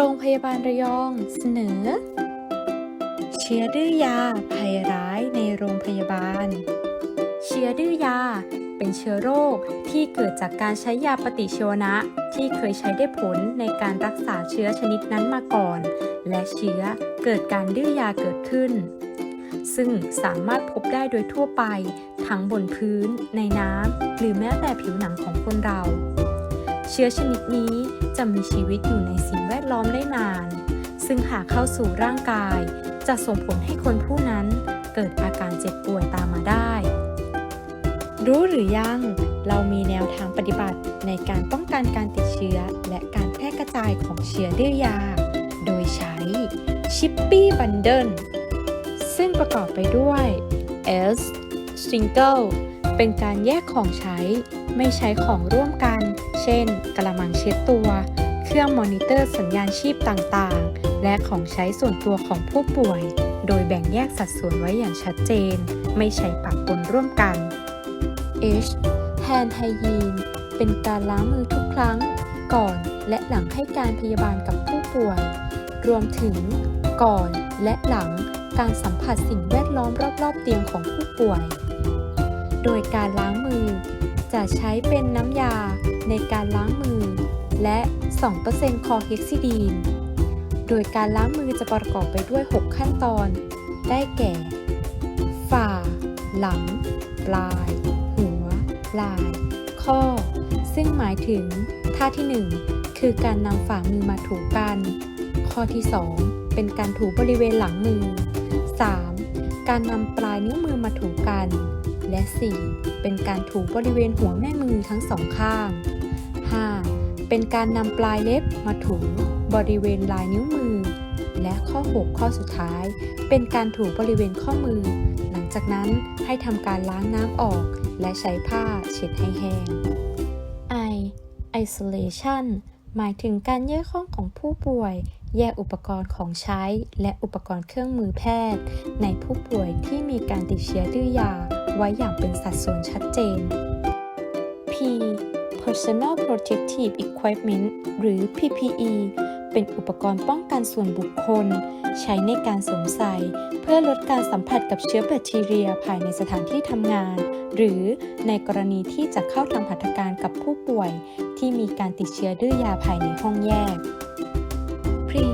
โรงพยาบาลระยองเสนอ เชื้อดื้อยาภัยร้ายในโรงพยาบาล เชื้อดื้อยา เป็นเชื้อโรคที่เกิดจากการใช้ยาปฏิชีวนะ ที่เคยใช้ได้ผลในการรักษาเชื้อชนิดนั้นมาก่อน และเชื้อเกิดการดื้อยาเกิดขึ้น ซึ่งสามารถพบได้โดยทั่วไป ทั้งบนพื้น ในน้ำหรือแม้แต่ผิวหนังของคนเรา เชื้อชนิดนี้จะมีชีวิตอยู่ในสิ่งแวดล้อมได้นาน ซึ่งหากเข้าสู่ร่างกาย จะส่งผลให้คนผู้นั้นเกิดอาการเจ็บป่วยตามมาได้ รู้หรือยัง เรามีแนวทางปฏิบัติในการป้องกันการติดเชื้อ และการแพร่กระจายของเชื้อดื้อยา โดยใช้ชิปปี้บันเดิลซึ่งประกอบไปด้วย S Single เป็นการแยกของใช้ไม่ใช้ของร่วมกัน ช่น กระมังเช็ดตัว เครื่องมอนิเตอร์สัญญาณชีพต่างๆ และของใช้ส่วนตัวของผู้ป่วย โดยแบ่งแยกสัดส่วนไว้อย่างชัดเจน ไม่ใช้ปะปนร่วมกัน H Hand Hygiene เป็นการล้างมือทุกครั้ง ก่อนและหลังให้การพยาบาลกับผู้ป่วย รวมถึง ก่อนและหลังการสัมผัสสิ่งแวดล้อมรอบๆเตียงของผู้ป่วย โดยการล้างมือ จะใช้เป็นน้ำยาในการล้างมือ และ 2%คอเฮกซิดีน โดยการล้างมือจะประกอบไปด้วย 6 ขั้นตอน ได้แก่ ฝ่า หลัง ปลาย หัว ลาย ข้อ ซึ่งหมายถึง ท่าที่ 1 คือการนำฝ่ามือมาถูกัน ข้อที่ 2 เป็นการถูบริเวณหลังมือ 3. การนำปลายนิ้วมือมาถูกัน และ 4. เป็นการถูบริเวณหัวแม่มือทั้งสองข้าง 5. เป็นการนำปลายเล็บมาถูบริเวณลายนิ้วมือ และข้อ 6 ข้อสุดท้าย เป็นการถูบริเวณข้อมือ หลังจากนั้นให้ทำการล้างน้ำออก และใช้ผ้าเช็ดให้แห้ง I isolation หมายถึงการแยกห้องของผู้ป่วย แยกอุปกรณ์ของใช้ และอุปกรณ์เครื่องมือแพทย์ ในผู้ป่วยที่มีการติดเชื้อดื้อยา ไว้อย่างเป็นสัดส่วนชัดเจน P Personal Protective Equipment หรือ PPE เป็นอุปกรณ์ป้องกันส่วนบุคคล ใช้ในการสวมใส่เพื่อลดการสัมผัสกับเชื้อแบคทีเรียภายในสถานที่ทำงาน หรือในกรณีที่จะเข้าทำหัตการกับผู้ป่วย ที่มีการติดเชื้อดื้อยาภายในห้องแยก Pre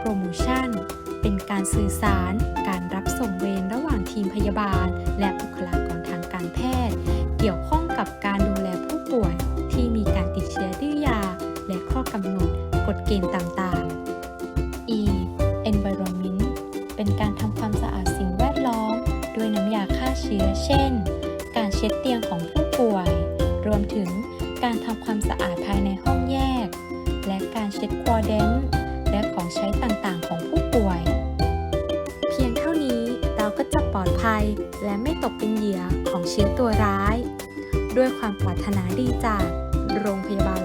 Promotion เป็นการสื่อสาร การรับส่งเวรระหว่างทีมพยาบาล และบุคลากร เกี่ยวข้องกับการดูแลผู้ป่วย ที่มีการติดเชื้อดื้อยา และข้อกำหนดกฎเกณฑ์ต่างๆ E Environment เป็นการทำความสะอาดสิ่งแวดล้อม ด้วยน้ำยาฆ่าเชื้อ เช่น การเช็ดเตียงของผู้ป่วย รวมถึงการทำความสะอาดภายในห้องแยก และการเช็ดควอเดนและของใช้ต่างๆ ของผู้ป่วย จะปลอดภัยและไม่ตกเป็นเหยื่อของเชื้อตัวร้าย ด้วยความปรารถนาดีจากโรงพยาบาล